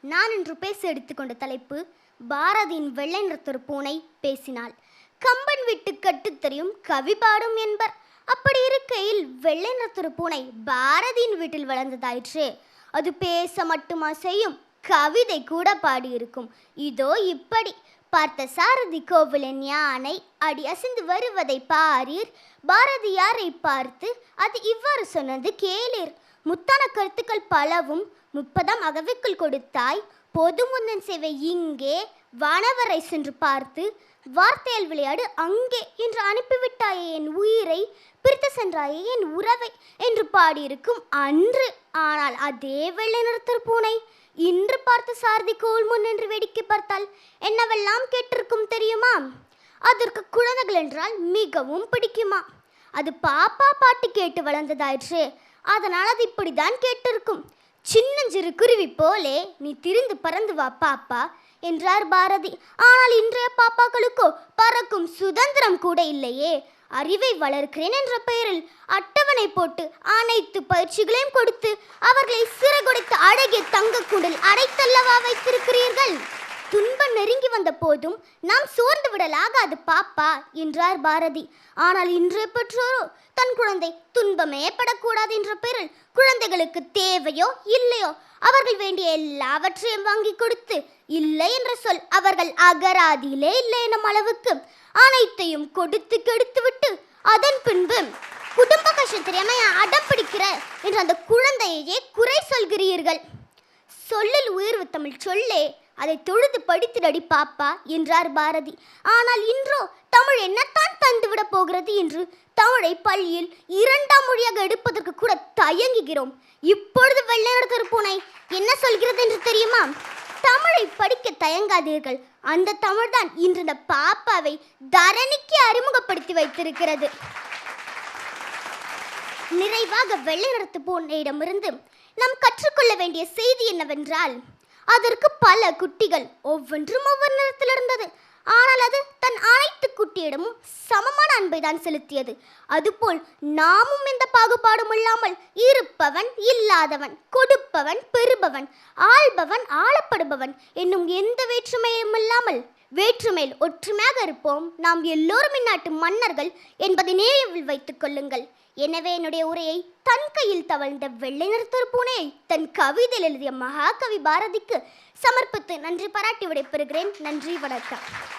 நான் இன்று பேச எடுத்துக்கொண்ட தலைப்பு பாரதியின் வெள்ளை நிறத்தொரு பூனை பேசினாள் கம்பன் விட்டு கட்டுத் தெரியும் கவி பாடும் என்பர். அப்படி இருக்கையில் வெள்ளை நிறத்தொரு பூனை பாரதியின் வீட்டில் வளர்ந்ததாயிற்று. அது பேச மட்டுமா செய்யும் கவிதை கூட பாடியிருக்கும். இதோ இப்படி. பார்த்த சாரதி கோவிலின் யானை அடி அசைந்து வருவதை பாரீர். பாரதியாரை பார்த்து அது இவ்வாறு சொன்னது கேளீர். முத்தான கருத்துக்கள் பலவும் முப்பதாம் அகவைக்குள் கொடுத்தாய். பொதுமுன்னன் சேவை இங்கே. வானவரை சென்று பார்த்து வார்த்தையால் விளையாடு அங்கே என்று அனுப்பிவிட்டாயே என் உயிரை. பிரித்து சென்றாயே என் உறவை என்று பாடியிருக்கும் அன்று. ஆனால் அதே வெள்ளை நிறுத்தர் பூனை. இன்று பார்த்து சாரதி கோல் முன் என்று வேடிக்கை பார்த்தால் என்னவெல்லாம் கேட்டிருக்கும் தெரியுமா? அதற்கு குழந்தைகள் என்றால் மிகவும் பிடிக்குமா? அது பாப்பா பாட்டு கேட்டு வளர்ந்ததாயிற்று. அதனால் அது இப்படிதான் கேட்டிருக்கும். சின்னஞ்சிறு குருவி போலே நீ திரிந்து பறந்து வா பாப்பா என்றார் பாரதி. ஆனால் இன்றைய பாப்பாக்களுக்கோ பறக்கும் சுதந்திரம் கூட இல்லையே. அறிவை வளர்க்கிறேன் என்ற பெயரில் அட்டவணை போட்டு அனைத்து பயிற்சிகளையும் கொடுத்து அவர்களை சிறகுடைத்து அழகிய தங்கக்கூண்டில் அடைத்தல்லவா வைத்திருக்கிறீர்கள். துன்பம் நெருங்கி வந்த போதும் நாம் சோர்ந்து விடலாகாது பாப்பா என்றார் பாரதி. ஆனால் இன்றைய பெற்றோரோ தன் குழந்தை துன்பமே படக்கூடாது என்ற பெயரில் குழந்தைகளுக்கு தேவையோ இல்லையோ அவர்கள் வேண்டிய எல்லாவற்றையும் வாங்கி கொடுத்து இல்லை என்ற சொல் அவர்கள் அகராதியிலே இல்லை எனும் அளவுக்கு அனைத்தையும் கொடுத்து கெடுத்து விட்டு அதன் பின்பு குடும்ப கஷ்டத்திறமை அடம் பிடிக்கிற என்று அந்த குழந்தையையே குறை சொல்கிறீர்கள். சொல்லில் உயர்வு தமிழ் சொல்லே அதை தொழுது படித்திடடி பாப்பா என்றார் பாரதி. ஆனால் இன்றோ தமிழ் என்னத்தான் தந்துவிட போகிறது? என்று தமிழை பள்ளியில் இரண்டாம் மொழியாக எடுப்பதற்கு கூட தயங்குகிறோம். இப்பொழுது வெள்ளையடத்தர் பூனை என்ன சொல்கிறது என்று தெரியுமா? தமிழை படிக்க தயங்காதீர்கள். அந்த தமிழ்தான் இன்று இந்த பாப்பாவை தரணிக்கு அறிமுகப்படுத்தி வைத்திருக்கிறது. நிறைவாக வெள்ளை நிறத்து பூனையிடமிருந்து நாம் கற்றுக்கொள்ள வேண்டிய செய்தி என்னவென்றால் அதற்கு பல குட்டிகள் ஒவ்வொன்றும் ஒவ்வொரு நிறத்தில் இருந்தது. ஆனால் அது தன் அனைத்து குட்டியிடமும் சமமான அன்பை தான் செலுத்தியது. அதுபோல் நாமும் எந்த பாகுபாடும் இல்லாமல் இருப்பவன் இல்லாதவன் கொடுப்பவன் பெறுபவன் ஆள்பவன் ஆளப்படுபவன் என்னும் எந்த வேற்றுமையும் இல்லாமல் வேற்றுமையில் ஒற்றுமையாக இருப்போம். நாம் எல்லோரும் இந்நாட்டு மன்னர்கள் என்பதை நினைவில் வைத்துக் கொள்ளுங்கள். எனவே என்னுடைய உரையை தன் கையில் தவழ்ந்த வெள்ளை நிறுத்தர் பூனையை தன் கவிதையில் எழுதிய மகாகவி பாரதிக்கு சமர்ப்பித்து நன்றி பாராட்டி விடைபெறுகிறேன். நன்றி வணக்கம்.